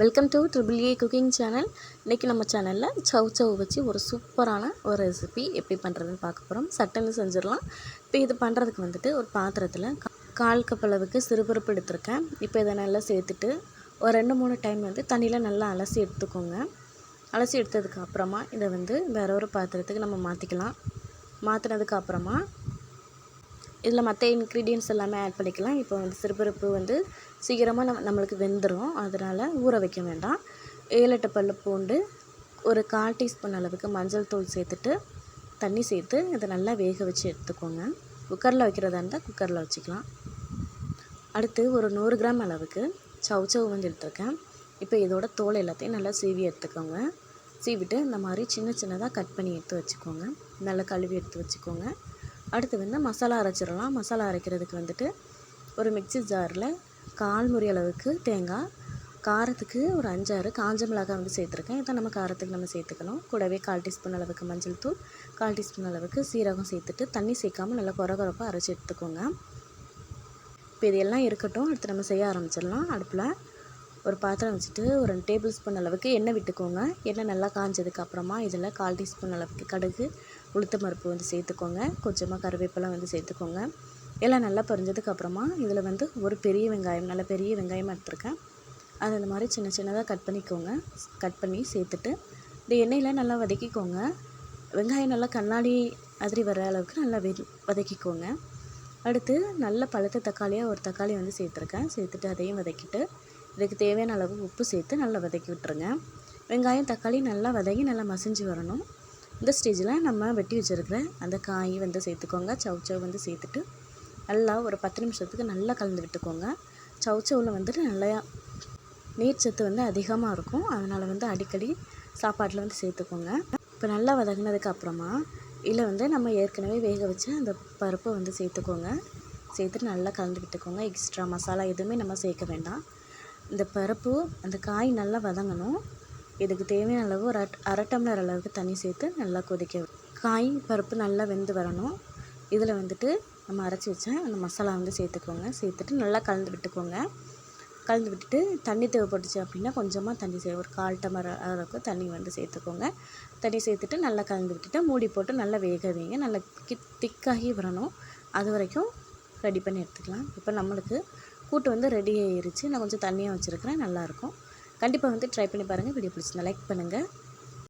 Welcome to triple A cooking channel இன்றைக்கி நம்ம சேனலில் சவ் சவ் வச்சு ஒரு சூப்பரான ஒரு ரெசிபி எப்படி பண்ணுறதுன்னு பார்க்க போகிறோம் சட்டன்னு செஞ்சிடலாம். இப்போ இது பண்ணுறதுக்கு வந்துட்டு ஒரு பாத்திரத்தில் கால் கப் அளவுக்கு சிறுபருப்பு எடுத்திருக்கேன். இப்போ இதை நல்லா சேர்த்துட்டு ஒரு ரெண்டு மூணு டைம் வந்து தண்ணியில் நல்லா அலசி எடுத்துக்கோங்க. அலசி எடுத்ததுக்கு அப்புறமா இதை வந்து வேற ஒரு பாத்திரத்துக்கு நம்ம மாற்றிக்கலாம் மாற்றினதுக்கு அப்புறமா இதில் மற்ற இன்க்ரீடியன்ஸ் எல்லாமே ஆட் பண்ணிக்கலாம். இப்போ வந்து சிறுபருப்பு வந்து சீக்கிரமாக நம்ம நம்மளுக்கு வெந்துடும் அதனால் ஊற வைக்க வேண்டாம். ஏழு எட்டு பல்லு பூண்டு ஒரு கால் டீஸ்பூன் அளவுக்கு மஞ்சள் தூள் சேர்த்துட்டு தண்ணி சேர்த்து இதை நல்லா வேக வச்சு எடுத்துக்கோங்க. குக்கரில் வைக்கிறதா இருந்தால் குக்கரில் வச்சுக்கலாம். அடுத்து ஒரு நூறு கிராம் அளவுக்கு சவ் சவ் வந்து எடுத்துருக்கேன். இப்போ இதோட தோல் எல்லாத்தையும் நல்லா சீவி எடுத்துக்கோங்க. சீவிட்டு இந்த மாதிரி சின்ன சின்னதாக கட் பண்ணி எடுத்து வச்சுக்கோங்க. நல்லா கழுவி எடுத்து வச்சுக்கோங்க. அடுத்து வந்து மசாலா அரைச்சிடலாம். மசாலா அரைக்கிறதுக்கு வந்துட்டு ஒரு மிக்ஸி ஜாரில் கால் முறி அளவுக்கு தேங்காய் காரத்துக்கு ஒரு அஞ்சாறு காஞ்ச மிளகாய் வந்து சேர்த்துருக்கேன். இதை நம்ம காரத்துக்கு நம்ம சேர்த்துக்கணும். கூடவே கால் டீஸ்பூன் அளவுக்கு மஞ்சள் தூள் கால் டீஸ்பூன் அளவுக்கு சீரகம் சேர்த்துட்டு தண்ணி சேர்க்காம நல்லா குறை குறப்பாக அரைச்சி எடுத்துக்கோங்க. இப்போ இது எல்லாம் இருக்கட்டும். அடுத்து நம்ம செய்ய ஆரம்பிச்சிடலாம். அடுப்பில் ஒரு பாத்திரம் வச்சுட்டு ஒரு ரெண்டு டேபிள் ஸ்பூன் அளவுக்கு எண்ணெய் விட்டுக்கோங்க. எண்ணெய் நல்லா காஞ்சதுக்கு அப்புறமா இதில் கால் டீஸ்பூன் அளவுக்கு கடுகு உளுத்தம் பருப்பு வந்து சேர்த்துக்கோங்க. கொஞ்சமாக கருவேப்பிலை வந்து சேர்த்துக்கோங்க. எல்லாம் நல்லா பொரிஞ்சதுக்கப்புறமா இதில் வந்து ஒரு பெரிய வெங்காயம் நல்ல பெரிய வெங்காயம் எடுத்துருக்கேன். அது இந்த மாதிரி சின்ன சின்னதாக கட் பண்ணிக்கோங்க. கட் பண்ணி சேர்த்துட்டு இந்த எண்ணெயில் நல்லா வதக்கிக்கோங்க. வெங்காயம் நல்லா கண்ணாடி மாதிரி வர அளவுக்கு நல்லா வெ வதக்கிக்கோங்க. அடுத்து நல்ல பழுத்த தக்காளியாக ஒரு தக்காளி வந்து சேர்த்துருக்கேன். சேர்த்துட்டு அதையும் வதக்கிட்டு இதுக்கு தேவையான அளவு உப்பு சேர்த்து நல்லா வதக்கி விட்டுருங்க. வெங்காயம் தக்காளி நல்லா வதக்கி நல்லா மசிஞ்சு வரணும். இந்த ஸ்டேஜில் நம்ம வெட்டி வச்சுருக்கிற அந்த காய் வந்து சேர்த்துக்கோங்க. சவ் சவ் வந்து சேர்த்துட்டு நல்லா ஒரு பத்து நிமிஷத்துக்கு நல்லா கலந்து விட்டுக்கோங்க. சவ் சவ்வில் வந்துட்டு நல்லா நீர் சத்து வந்து அதிகமாக இருக்கும். அதனால் வந்து அடிக்கடி சாப்பாட்டில் வந்து சேர்த்துக்கோங்க. இப்போ நல்லா வதங்கினதுக்கு அப்புறமா இதில் வந்து நம்ம ஏற்கனவே வேக வச்ச அந்த பருப்பை வந்து சேர்த்துக்கோங்க. சேர்த்துட்டு நல்லா கலந்து விட்டுக்கோங்க. எக்ஸ்ட்ரா மசாலா எதுவுமே நம்ம சேர்க்க வேண்டாம். இந்த பருப்பு அந்த காய் நல்லா வதங்கணும். இதுக்கு தேவையான அளவு ஒரு அரை டம்ளர் அளவுக்கு தண்ணி சேர்த்து நல்லா கொதிக்க காய் பருப்பு நல்லா வெந்து வரணும். இதில் வந்துட்டு நம்ம அரைச்சி வச்ச அந்த மசாலா வந்து சேர்த்துக்கோங்க. சேர்த்துட்டு நல்லா கலந்து விட்டுக்கோங்க. கலந்து விட்டுட்டு தண்ணி தேவைப்பட்டுச்சு அப்படின்னா கொஞ்சமாக தண்ணி சே ஒரு கால் டம்ளர் அளவுக்கு தண்ணி வந்து சேர்த்துக்கோங்க. தண்ணி சேர்த்துட்டு நல்லா கலந்து விட்டுட்டு மூடி போட்டு நல்லா வேக வைங்க. நல்லா கி திக்காகி வரணும். அது வரைக்கும் ரெடி பண்ணி எடுத்துக்கலாம். இப்போ நம்மளுக்கு கூட்டு வந்து ரெடி ஆகிருச்சு நான் கொஞ்சம் தண்ணியாக வச்சுருக்கிறேன். நல்லாயிருக்கும் கண்டிப்பாக வந்து ட்ரை பண்ணி பாருங்கள் வீடியோ பிடிச்சிருந்தா லைக் பண்ணுங்கள்